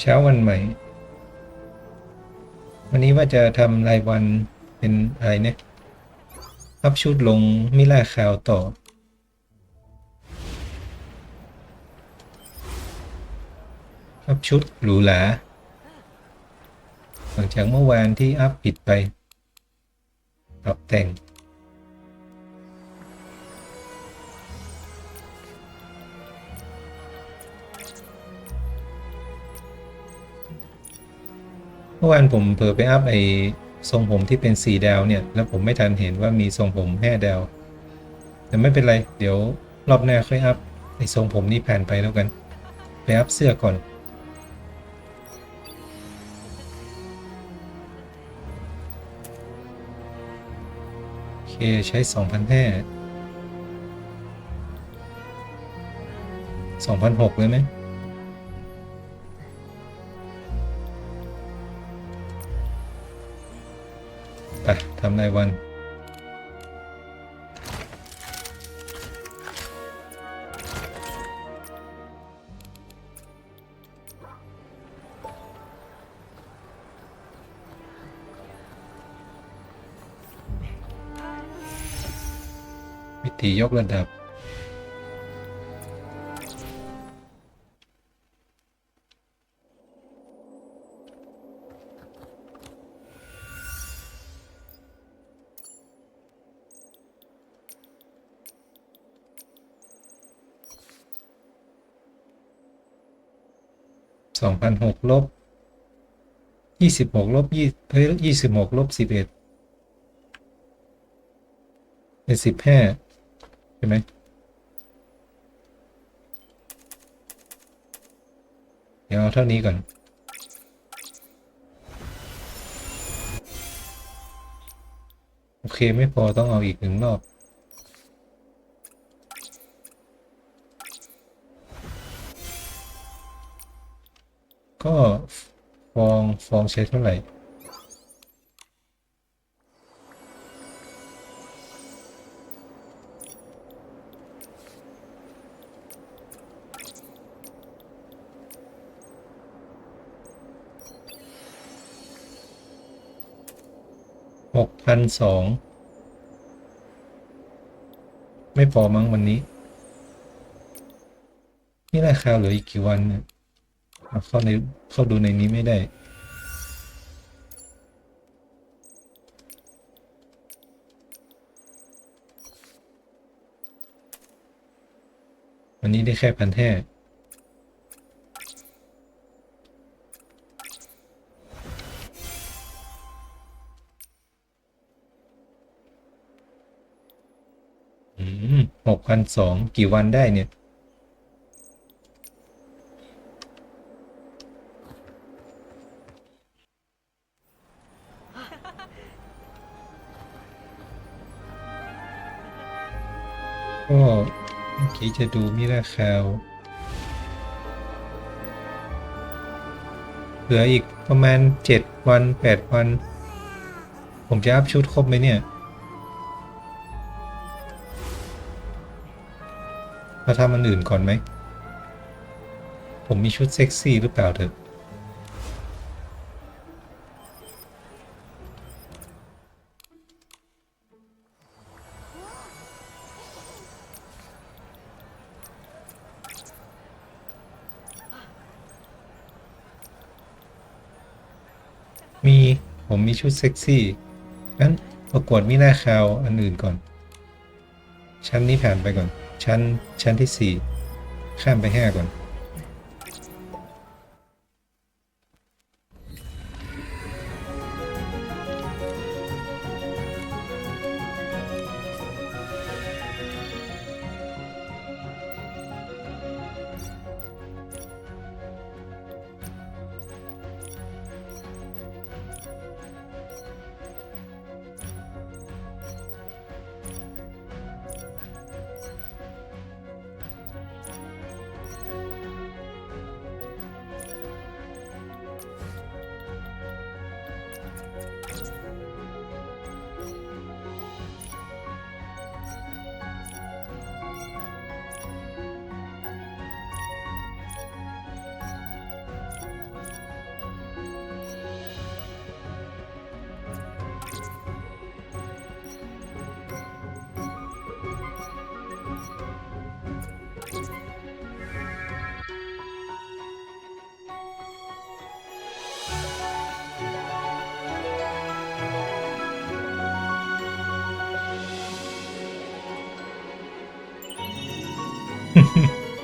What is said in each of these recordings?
เช้าวันใหม่ วันนี้ว่าจะทำรายวันเป็นอะไรเนี่ยอัพชุดลงมิล่าคาวต่อ อัพชุดหรูหราหลังจากเมื่อวานที่อัพผิดไป ปรับแต่ง มื่อวานผมเผลอไปอัพไอ้ทรงผมที่เป็นสีดาวเนี่ย แล้วผมไม่ทันเห็นว่ามีทรงผมแห้ดาว แต่ไม่เป็นไร เดี๋ยวรอบหน้าค่อยอัพไอ้ทรงผมนี้ผ่านไปแล้วกัน ไปอัพเสื้อก่อนโอเคใช้2 0 0 5 2,006เลยไหม ทำในวันวิธียกระดับ สองพันหกลบยี่สิบหกลบยี่เฮ้ยยี่สิบหกลบสิบเอ็ดเป็นสิบห้าใช่ไหมเดี๋ยวเอาเท่านี้ก่อนโอเค ไม่พอต้องเอาอีกหนึ่งรอบ ก็ฟองฟองใช้เท่าไหร่หกพันสองไม่พอมั้งวันนี้ นี่ราคาเหลืออีกกี่วันเนี่ย เข้าในเข้าดูในนี้ไม่ได้ วันนี้ได้แค่พันแท้หกพันสองกี่วันได้เนี่ย ก็เมื่อกี้จะดูมิราคาวเหลืออีกประมาณ7วัน8วัน ผมจะอัพชุดครบไหมเนี่ยมาทำอันอื่นก่อนไหม ผมมีชุดเซ็กซี่หรือเปล่าเถอะ มีผมมีชุดเซ็กซี่งั้นประกวดมินาคาวอันอื่นก่อน ชั้นนี้ผ่านไปก่อน ชั้นชั้นที่สี่ข้ามไปห้าก่อน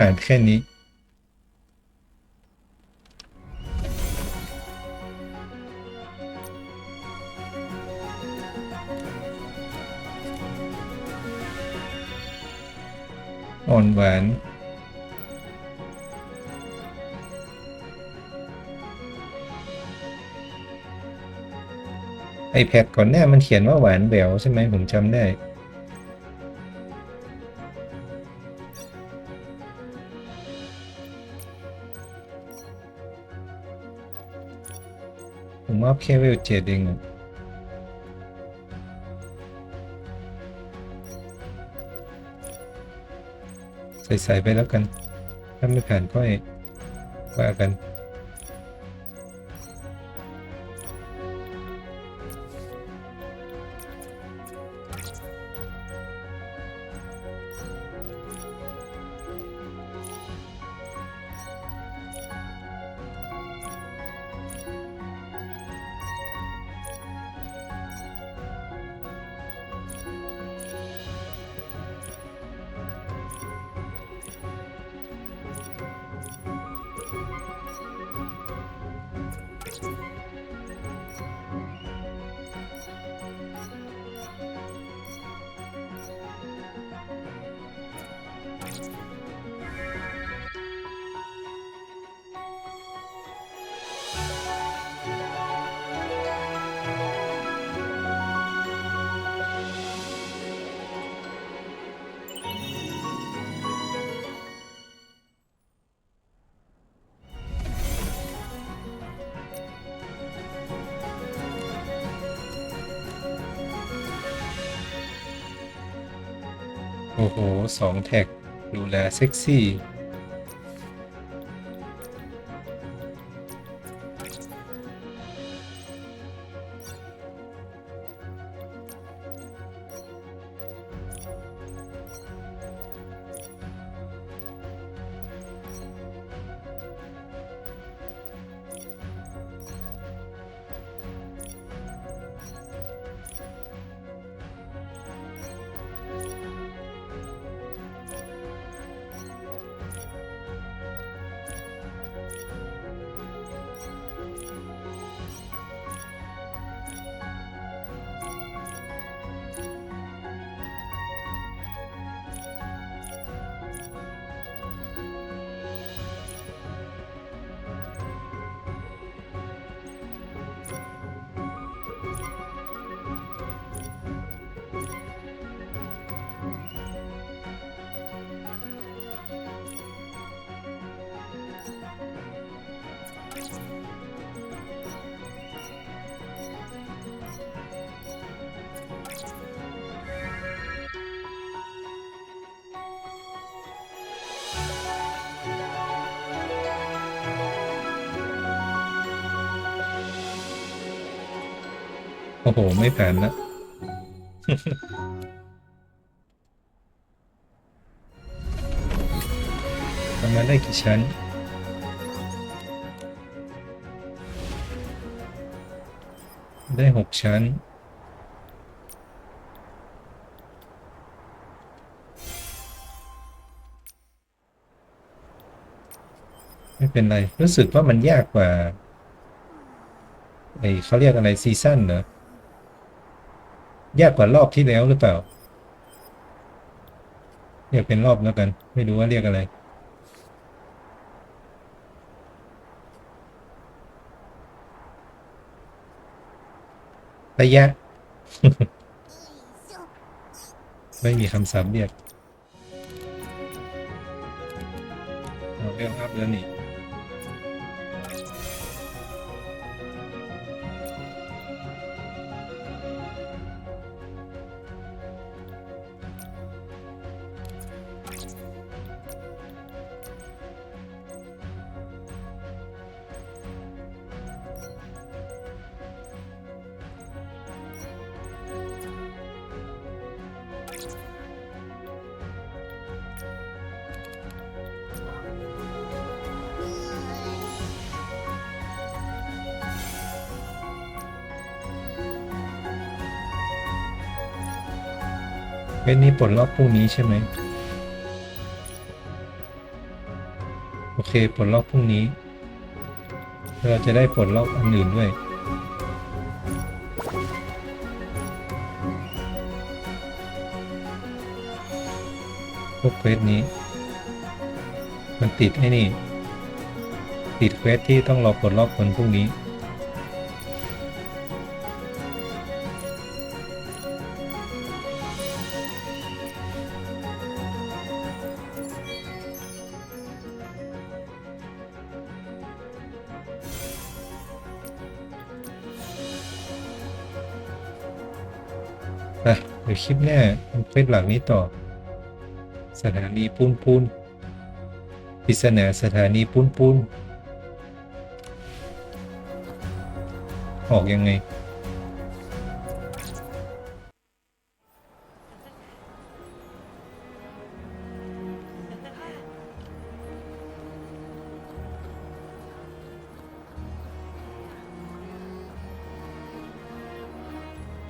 ผ่านแค่นี้ อ่อนหวานไอแพดก่อนหน้ามันเขียนว่าหวานแหววใช่ไหมผมจำได้ ผมว่าแค่เวลเจ็ดเองอะใส่ๆไปแล้วกัน ถ้าไม่ผ่านก็ว่ากัน โอ้โหสองแท็ก ดูแลเซ็กซี่ โอ้โห ไม่แผ่านละทำมาได้กี่ชั้น ได้หกชั้น ไม่เป็นไร รู้สึกว่ามันยากกว่าไอเขาเรียกอะไรซีซั่นเหรอ ยากกว่ารอบที่แล้วหรือเปล่า เรียกเป็นรอบแล้วกัน ไม่รู้ว่าเรียกอะไร ระยะ ไม่มีคำศัพท์เรียกเอาเรื่องอัพแล้วนี่ เวทนี้ปลดล็อกพรุ่งนี้ใช่ไหมโอเคปลดล็อกพรุ่งนี้ เราจะได้ปลดล็อกอันอื่นด้วย พวกเควสนี้ มันติดไอ้นี่ ติดเควสที่ต้องรอปลดล็อกคนพรุ่งนี้ อะเดี๋ยวคลิปหน้าเควสหลักนี้ต่อ สถานีปูนปูนปริศนาสถานีปูนปูนออกยังไง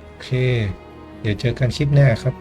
โอเค เดี๋ยวเจอกันคลิปหน้าครับ